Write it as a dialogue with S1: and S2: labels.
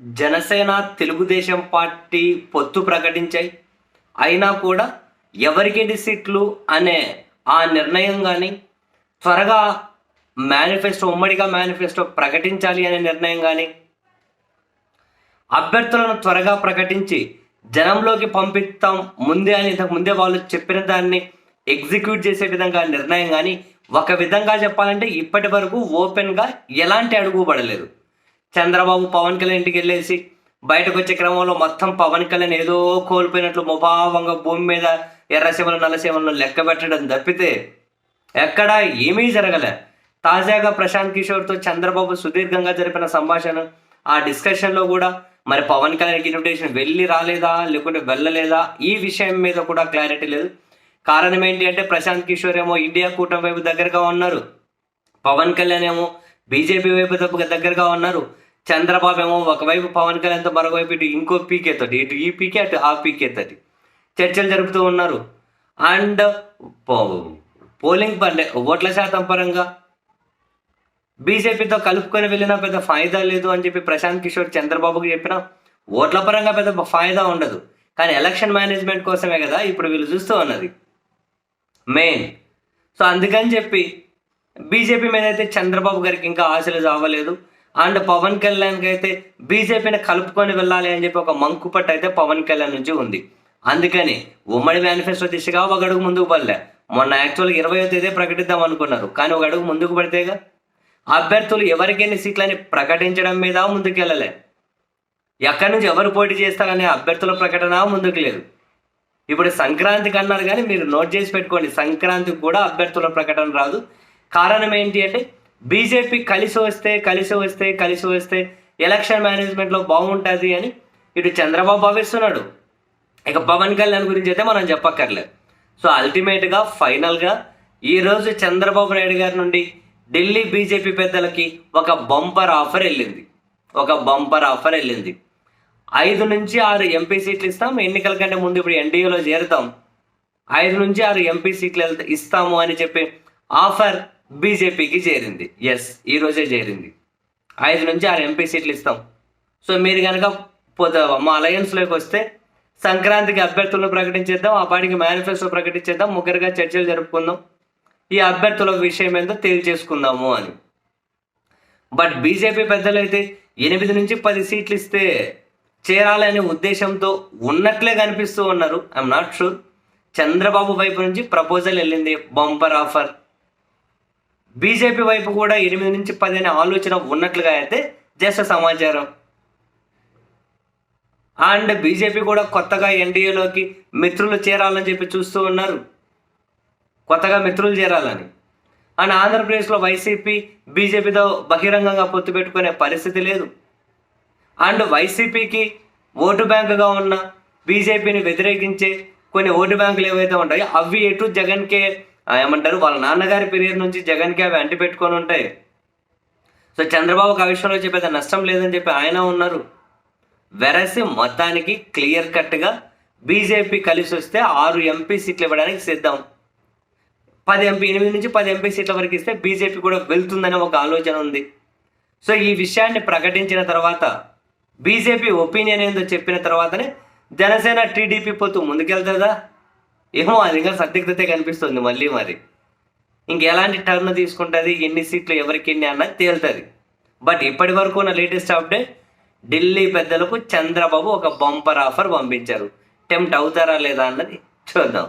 S1: Janasena Telugu Desam party పొత్తు ప్రకటించాయి. అయినా కూడా ఎవరికి సీట్లు అనే ఆ నిర్ణయం కానీ త్వరగా మేనిఫెస్టో ఉమ్మడిగా మేనిఫెస్టో ప్రకటించాలి అనే నిర్ణయం కానీ అభ్యర్థులను త్వరగా ప్రకటించి జనంలోకి పంపిస్తాం ముందే అని ఇంతకు ముందే వాళ్ళు చెప్పిన దాన్ని ఎగ్జిక్యూట్ చేసే విధంగా నిర్ణయం కానీ ఒక విధంగా చెప్పాలంటే ఇప్పటి వరకు ఓపెన్గా ఎలాంటి అడుగు పడలేదు. చంద్రబాబు పవన్ కళ్యాణ్ ఇంటికి వెళ్ళేసి బయటకు వచ్చే క్రమంలో మొత్తం పవన్ కళ్యాణ్ ఏదో కోల్పోయినట్లు ముభావంగా భూమి మీద ఎర్రసీమలు నల్లసీమలను లెక్క పెట్టడం తప్పితే ఎక్కడా ఏమీ జరగలే. తాజాగా ప్రశాంత్ కిషోర్తో చంద్రబాబు సుదీర్ఘంగా జరిపిన సంభాషణ ఆ డిస్కషన్లో కూడా మరి పవన్ కళ్యాణ్కి ఇన్విటేషన్ వెళ్ళి రాలేదా లేకుంటే వెళ్ళలేదా ఈ విషయం మీద కూడా క్లారిటీ లేదు. కారణం ఏంటి అంటే ప్రశాంత్ కిషోర్ ఏమో ఇండియా కూటమి వైపు దగ్గరగా ఉన్నారు. పవన్ కళ్యాణ్ ఏమో బీజేపీ వైపు దగ్గరగా ఉన్నారు. చంద్రబాబు ఏమో ఒకవైపు పవన్ కళ్యాణ్తో మరొకవైపు ఇటు ఇంకో పీకే తోటి ఇటు ఈ పీకే అటు ఆ పీకే తోటి చర్చలు జరుపుతూ ఉన్నారు. అండ్ పోలింగ్ అంటే ఓట్ల శాతం పరంగా బీజేపీతో కలుపుకొని వెళ్ళినా పెద్ద ఫాయిదా లేదు అని చెప్పి ప్రశాంత్ కిషోర్ చంద్రబాబుకి చెప్పిన ఓట్ల పరంగా పెద్ద ఫాయిదా ఉండదు. కానీ ఎలక్షన్ మేనేజ్మెంట్ కోసమే కదా ఇప్పుడు వీళ్ళు చూస్తూ ఉన్నది. మెయిన్. సో అందుకని చెప్పి బీజేపీ మీద అయితే చంద్రబాబు గారికి ఇంకా ఆశలు చావలేదు. అండ్ పవన్ కళ్యాణ్కి అయితే బీజేపీని కలుపుకొని వెళ్ళాలి అని చెప్పి ఒక మంకుపట్టు అయితే పవన్ కళ్యాణ్ నుంచి ఉంది. అందుకని ఉమ్మడి మేనిఫెస్టో దిశగా ఒక అడుగు ముందుకు పడలే. మొన్న యాక్చువల్గా ఇరవయో తేదీ ప్రకటిద్దాం అనుకున్నారు. కానీ ఒక అడుగు ముందుకు పడితేగా అభ్యర్థులు ఎవరికి ఎన్ని సీట్లని ప్రకటించడం మీద ముందుకెళ్ళలే. ఎక్కడి నుంచి ఎవరు పోటీ చేస్తారనే అభ్యర్థుల ప్రకటన ముందుకు లేదు. ఇప్పుడు సంక్రాంతికి అన్నారు కానీ మీరు నోట్ చేసి పెట్టుకోండి. సంక్రాంతికి కూడా అభ్యర్థుల ప్రకటన రాదు. కారణం ఏంటి అంటే బీజేపీ కలిసి వస్తే కలిసి వస్తే కలిసి వస్తే ఎలక్షన్ మేనేజ్మెంట్లో బాగుంటుంది అని ఇటు చంద్రబాబు భావిస్తున్నాడు. ఇక పవన్ కళ్యాణ్ గురించి అయితే మనం చెప్పక్కర్లేదు. సో అల్టిమేట్గా ఫైనల్గా ఈరోజు చంద్రబాబు నాయుడు గారి నుండి ఢిల్లీ బీజేపీ పెద్దలకి ఒక బంపర్ ఆఫర్ వెళ్ళింది. ఒక బంపర్ ఆఫర్ వెళ్ళింది. ఐదు నుంచి ఆరు ఎంపీ సీట్లు ఇస్తాం. ఎన్నికల కంటే ముందు ఇప్పుడు ఎన్డీఏలో చేరుతాం. ఐదు నుంచి ఆరు ఎంపీ సీట్లు వెళ్తా ఇస్తాము అని చెప్పి ఆఫర్ బీజేపీకి చేరింది. ఎస్ ఈరోజే చేరింది. ఐదు నుంచి ఆరు ఎంపీ సీట్లు ఇస్తాం. సో మీరు కనుక పోతే మా అలయన్స్లోకి వస్తే సంక్రాంతికి అభ్యర్థులను ప్రకటించేద్దాం ఆ పాటికి మేనిఫెస్టో ప్రకటించేద్దాం ముగ్గురుగా చర్చలు జరుపుకుందాం. ఈ అభ్యర్థుల విషయం ఏందో తేల్చేసుకుందాము అని. బట్ బీజేపీ పెద్దలు అయితే ఎనిమిది నుంచి పది సీట్లు ఇస్తే చేరాలనే ఉద్దేశంతో ఉన్నట్లే కనిపిస్తూ ఉన్నారు. ఐఎమ్ నాట్ షూర్ చంద్రబాబు వైపు నుంచి ప్రపోజల్ వెళ్ళింది బంపర్ ఆఫర్ బీజేపీ వైపు కూడా ఎనిమిది నుంచి పది అనే ఆలోచన ఉన్నట్లుగా అయితే జస్ట్ సమాచారం. అండ్ బీజేపీ కూడా కొత్తగా ఎన్డీఏలోకి మిత్రులు చేరాలని చెప్పి చూస్తూ ఉన్నారు. కొత్తగా మిత్రులు చేరాలని. అండ్ ఆంధ్రప్రదేశ్లో వైసీపీ బీజేపీతో బహిరంగంగా పొత్తు పెట్టుకునే పరిస్థితి లేదు. అండ్ వైసీపీకి ఓటు బ్యాంకుగా ఉన్న బీజేపీని వ్యతిరేకించే కొన్ని ఓటు బ్యాంకులు ఏవైతే ఉంటాయో అవి ఎటు జగన్కే ఏమంటారు? వాళ్ళ నాన్నగారి పీరియడ్ నుంచి జగన్కి అవి అంటి పెట్టుకొని ఉంటాయి సో చంద్రబాబుకి ఆ విషయంలో చెప్పేది నష్టం లేదని చెప్పి ఆయన ఉన్నారు. వెరసి మొత్తానికి క్లియర్ కట్గా బీజేపీ కలిసి వస్తే ఆరు ఎంపీ సీట్లు ఇవ్వడానికి సిద్ధం. పది ఎంపీ ఎనిమిది నుంచి పది ఎంపీ సీట్ల వరకు ఇస్తే బీజేపీ కూడా వెళ్తుందనే ఒక ఆలోచన ఉంది. సో ఈ విషయాన్ని ప్రకటించిన తర్వాత బీజేపీ ఒపీనియన్ ఏందో చెప్పిన తర్వాతనే జనసేన టీడీపీ పొత్తు ముందుకెళ్తుందా? ఏమో అది ఇంకా సందిగ్ధతే కనిపిస్తుంది మళ్ళీ మరి. ఇంకెలాంటి టర్న్ తీసుకుంటుంది ఎన్ని సీట్లు ఎవరికి ఎన్ని అన్నది తేలుతుంది. బట్ ఇప్పటి వరకు ఉన్న లేటెస్ట్ అప్డేట్ ఢిల్లీ పెద్దలకు చంద్రబాబు ఒక బంపర్ ఆఫర్ పంపించారు. టెంప్ట్ అవుతారా లేదా అన్నది చూద్దాం.